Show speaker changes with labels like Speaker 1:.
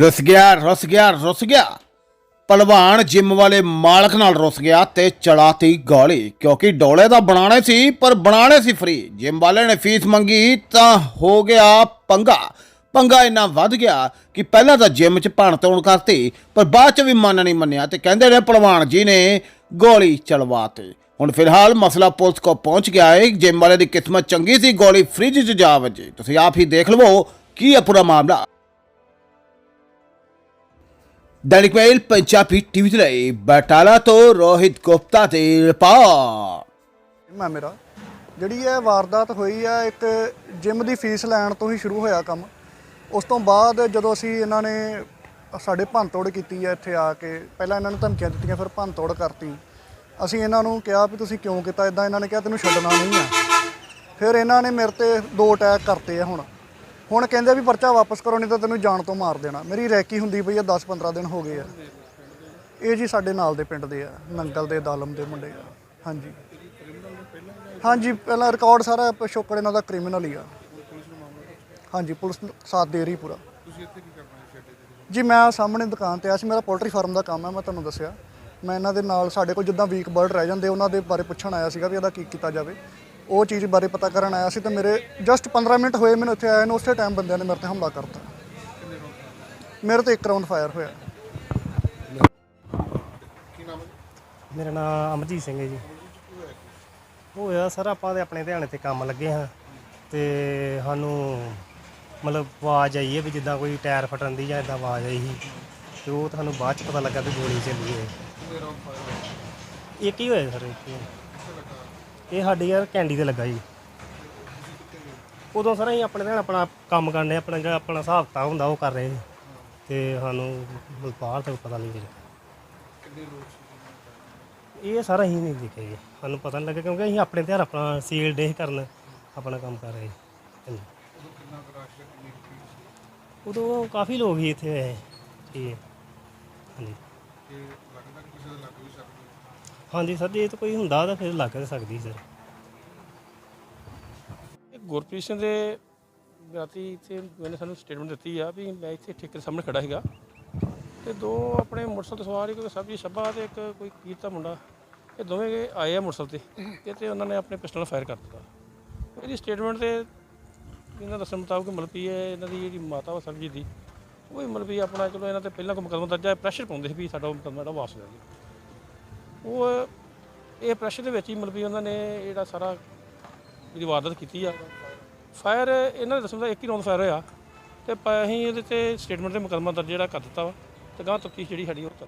Speaker 1: ਰੁੱਸ ਗਿਆ ਰੁੱਸ ਗਿਆ ਰੁੱਸ ਗਿਆ। ਪਹਿਲਵਾਨ ਜਿਮ ਵਾਲੇ ਮਾਲਕ ਨਾਲ ਰੁੱਸ ਗਿਆ ਤੇ ਚਲਾਤੀ ਗਾਲੀ, ਕਿਉਂਕਿ ਡੋਲੇ ਦਾ ਬਣਾਣੇ ਸੀ, ਪਰ ਬਣਾਣੇ ਸੀ ਫ੍ਰੀ ਜਿਮ ਵਾਲੇ ਨੇ ਫੀਸ ਮੰਗੀ ਤਾਂ ਹੋ ਗਿਆ ਪੰਗਾ। ਪੰਗਾ ਇੰਨਾ ਵੱਧ ਗਿਆ ਕਿ ਪਹਿਲਾਂ ਤਾਂ ਜਿਮ 'ਚ ਭਣ ਤੋਣ ਕਰਤੀ, ਪਰ ਬਾਅਦ 'ਚ ਵੀ ਮਨ ਨਹੀਂ ਮੰਨਿਆ ਤੇ ਕਹਿੰਦੇ ਨੇ ਪਹਿਲਵਾਨ ਜੀ ਨੇ ਗੋਲੀ ਚਲਵਾਤੀ। ਹੁਣ ਫਿਲਹਾਲ ਮਸਲਾ ਪੁਲਿਸ ਕੋ ਪਹੁੰਚ ਗਿਆ ਹੈ ਜਿਮ ਵਾਲੇ ਦੀ ਕਿਸਮਤ ਚੰਗੀ ਸੀ, ਗੋਲੀ ਫ੍ਰਿਜ 'ਚ ਜਾ। ਵਜੇ ਤੁਸੀਂ ਆਪ ਹੀ ਦੇਖ ਲਵੋ, ਕੀ ਹੈ ਪੂਰਾ ਮਾਮਲਾ। ਦੈਨਿਕ ਮੇਲ, ਪੰਜਾਬੀ ਟੀਵੀ ਦੇ ਲਈ ਬਟਾਲਾ ਤੋਂ ਰੋਹਿਤ ਗੁਪਤਾ ਦੀ ਰਿਪੋਰਟ।
Speaker 2: ਮੈਂ ਮੇਰਾ, ਜਿਹੜੀ ਇਹ ਵਾਰਦਾਤ ਹੋਈ ਆ, ਇੱਕ ਜਿਮ ਦੀ ਫੀਸ ਲੈਣ ਤੋਂ ਹੀ ਸ਼ੁਰੂ ਹੋਇਆ ਕੰਮ। ਉਸ ਤੋਂ ਬਾਅਦ ਜਦੋਂ ਅਸੀਂ ਇਹਨਾਂ ਨੇ ਸਾਡੇ ਭੰਨਤੋੜ ਕੀਤੀ ਹੈ ਇੱਥੇ ਆ ਕੇ, ਪਹਿਲਾਂ ਇਹਨਾਂ ਨੂੰ ਧਮਕੀਆਂ ਦਿੱਤੀਆਂ, ਫਿਰ ਭੰਨਤੋੜ ਕਰਤੀ। ਅਸੀਂ ਇਹਨਾਂ ਨੂੰ ਕਿਹਾ ਵੀ ਤੁਸੀਂ ਕਿਉਂ ਕੀਤਾ? ਇਦਾਂ ਇਹਨਾਂ ਨੇ ਕਿਹਾ, ਤੈਨੂੰ ਛੱਡਣਾ ਨਹੀਂ ਆ। ਫਿਰ ਇਹਨਾਂ ਨੇ ਮੇਰੇ ਤੇ ਦੋ ਅਟੈਕ ਕਰਤੇ ਆ ਹੁਣ। ਹੁਣ ਕਹਿੰਦੇ ਵੀ ਪਰਚਾ ਵਾਪਸ ਕਰੋ, ਨਹੀਂ ਤਾਂ ਤੈਨੂੰ ਜਾਣ ਤੋਂ ਮਾਰ ਦੇਣਾ। ਮੇਰੀ ਰੈਕੀ ਹੁੰਦੀ ਪਈ ਆ 10-15 ਦਿਨ ਹੋ ਗਏ ਆ। ਇਹ ਜੀ ਸਾਡੇ ਨਾਲ ਦੇ ਪਿੰਡ ਦੇ ਆ, ਨੰਗਲ ਦੇ, ਦਾਲਮ ਦੇ ਮੁੰਡੇ ਆ। ਹਾਂਜੀ। ਹਾਂਜੀ, ਪਹਿਲਾਂ ਰਿਕਾਰਡ ਸਾਰਾ ਪਿਛੋਕੜ ਇਹਨਾਂ ਦਾ ਕ੍ਰਿਮੀਨਲ ਹੀ ਆ। ਹਾਂਜੀ, ਪੁਲਿਸ ਸਾਥ ਦੇ ਰਹੀ ਪੂਰਾ। ਜੀ, ਮੈਂ ਸਾਹਮਣੇ ਦੁਕਾਨ ਤੇ ਆਇਆ ਸੀ, ਮੇਰਾ ਪੋਲਟਰੀ ਫਾਰਮ ਦਾ ਕੰਮ ਹੈ ਮੈਂ ਤੁਹਾਨੂੰ ਦੱਸਿਆ। ਮੈਂ ਇਹਨਾਂ ਦੇ ਨਾਲ, ਸਾਡੇ ਕੋਲ ਜਿੱਦਾਂ ਵੀਕ ਬਰਡ ਰਹਿ ਜਾਂਦੇ, ਉਹਨਾਂ ਦੇ ਬਾਰੇ ਪੁੱਛਣ ਆਇਆ ਸੀਗਾ ਵੀ ਇਹਦਾ ਕੀ ਕੀਤਾ ਜਾਵੇ। ਉਹ ਚੀਜ਼ ਬਾਰੇ ਪਤਾ ਕਰਨ ਆਇਆ ਸੀ ਤੇ ਮੇਰੇ ਜਸਟ 15 ਮਿੰਟ ਹੋਏ ਮੈਨੂੰ ਇੱਥੇ ਆਏ ਨੂੰ ਉਸੇ ਟਾਈਮ ਬੰਦਿਆਂ ਨੇ ਮੇਰੇ ਤੇ ਹਮਲਾ ਕਰਤਾ। ਮੇਰੇ ਤੇ ਇੱਕ ਰਾਉਂਡ ਫਾਇਰ ਹੋਇਆ।
Speaker 3: ਮੇਰਾ ਨਾਮ ਅਮਰਜੀਤ ਸਿੰਘ ਹੈ ਜੀ। ਹੋਇਆ ਸਰ ਆਪਾਂ ਤੇ ਆਪਣੇ ਧਿਆਨ ਤੇ ਕੰਮ ਲੱਗੇ ਹਾਂ ਤੇ ਸਾਨੂੰ ਮਤਲਬ ਆਵਾਜ਼ ਆਈ ਹੈ ਵੀ ਜਿੱਦਾਂ ਕੋਈ ਟਾਇਰ ਫਟਣ ਦੀ ਜਾਂ ਇਦਾਂ ਆਵਾਜ਼ ਆਈ ਸੀ। ਤੇ ਉਹ ਤੁਹਾਨੂੰ ਬਾਅਦ ਚ ਪਤਾ ਲੱਗਾ ਵੀ ਗੋਲੀ ਚੱਲੀ ਹੈ। ਇੱਕ ਹੀ ਹੋਇਆ ਸਰ ਇੱਕ ਹੀ। ਇਹ ਸਾਡੀ ਯਾਰ ਕੈਂਡੀ ਤੇ ਲੱਗਾ ਜੀ। ਉਦੋਂ ਸਰ ਅਸੀਂ ਆਪਣੇ ਧਿਆਨ ਆਪਣਾ ਕੰਮ ਕਰਨੇ ਆਪਣਾ ਜਿਹੜਾ ਆਪਣਾ ਹਿਸਾਬ ਕਿਤਾਬ ਹੁੰਦਾ ਉਹ ਕਰ ਰਹੇ ਸੀ। ਤੇ ਸਾਨੂੰ ਬਾਹਰ ਤੋਂ ਪਤਾ ਨਹੀਂ ਜੀ? ਇਹ ਸਾਰਾ ਹੀ ਨਹੀਂ ਦੇਖਿਆ ਜੀ। ਸਾਨੂੰ ਪਤਾ ਨਹੀਂ ਲੱਗਾ ਕਿਉਂਕਿ ਅਸੀਂ ਆਪਣੇ ਧਿਆਨ ਆਪਣਾ ਸੀਲ ਡੇ ਕਰਨ ਆਪਣਾ ਕੰਮ ਕਰ ਰਹੇ ਹਾਂਜੀ। ਉਦੋਂ ਕਾਫੀ ਲੋਕ ਹੀ ਇੱਥੇ ਹੋਏ ਠੀਕ ਹੈ ਹਾਂਜੀ ਹਾਂਜੀ ਸਰ, ਜੇ ਤਾਂ ਕੋਈ ਹੁੰਦਾ ਤਾਂ ਫਿਰ ਲੱਗ ਸਕਦੀ ਸਰ।
Speaker 4: ਇਹ ਗੁਰਪ੍ਰੀਤ ਸਿੰਘ ਦੇ ਰਾਤੀ ਇੱਥੇ ਮੈਨੇ ਸਾਨੂੰ ਸਟੇਟਮੈਂਟ ਦਿੱਤੀ ਆ ਵੀ ਮੈਂ ਇੱਥੇ ਠੇਕੇ ਦੇ ਸਾਹਮਣੇ ਖੜਾ ਸੀਗਾ। ਤੇ ਦੋ ਆਪਣੇ ਮੋਟਰਸਾਈਕਲ ਤੇ ਸਵਾਰ ਇੱਕ ਸਬਜੀ ਛੱਬਾ ਤੇ ਇੱਕ ਕੋਈ ਕੀਰਤਾ ਮੁੰਡਾ। ਇਹ ਦੋਵੇਂ ਆਏ ਆ ਮੋਟਰਸਾਈਕਲ ਤੇ। ਤੇ ਤੇ ਉਹਨਾਂ ਨੇ ਆਪਣੇ ਪਿਸਟਲ ਫਾਇਰ ਕਰ ਦਿੱਤਾ। ਇਹਦੀ ਸਟੇਟਮੈਂਟ ਤੇ ਇਹਨਾਂ ਦੱਸਣ ਮੁਤਾਬਕ ਮਲਪੀ ਹੈ ਇਹਨਾਂ ਦੀ ਜਿਹੜੀ ਮਾਤਾ ਵਾ ਸਰਬਜੀਤ ਦੀ, ਉਹ ਵੀ ਮਤਲਬ ਆਪਣਾ ਚਲੋ ਇਹਨਾਂ ਤੇ ਪਹਿਲਾਂ ਕੋਈ ਮੁਕੱਦਮਾ ਦਰਜ ਹੈ ਪ੍ਰੈਸ਼ਰ ਪਾਉਂਦੇ ਸੀ ਵੀ ਸਾਡਾ ਮੁਕੱਦਮਾ ਜਿਹੜਾ ਵਾਪਸ ਲੈ ਲਓ ਉਹ ਇਹ ਪ੍ਰੈਸ਼ਰ ਦੇ ਵਿੱਚ ਹੀ ਮਤਲਬ ਵੀ ਉਹਨਾਂ ਨੇ ਜਿਹੜਾ ਸਾਰਾ ਜਿਹੜੀ ਵਾਰਦਾਤ ਕੀਤੀ ਆ। ਫਾਇਰ ਇਹਨਾਂ ਨੇ ਦੱਸਣ ਦਾ ਇੱਕ ਹੀ ਰੌਂਦ ਫਾਇਰ ਹੋਇਆ ਤੇ ਪ- ਅਸੀਂ ਇਹਦੇ ਤੇ ਸਟੇਟਮੈਂਟ ਤੇ ਮੁਕੱਦਮਾ ਦਰਜ ਜਿਹੜਾ ਕਰ ਦਿੱਤਾ ਵਾ ਤੇ ਗਾਂ ਤਫਤੀਸ਼ ਜਿਹੜੀ ਸਾਡੀ ਉਹ ਚੱਲ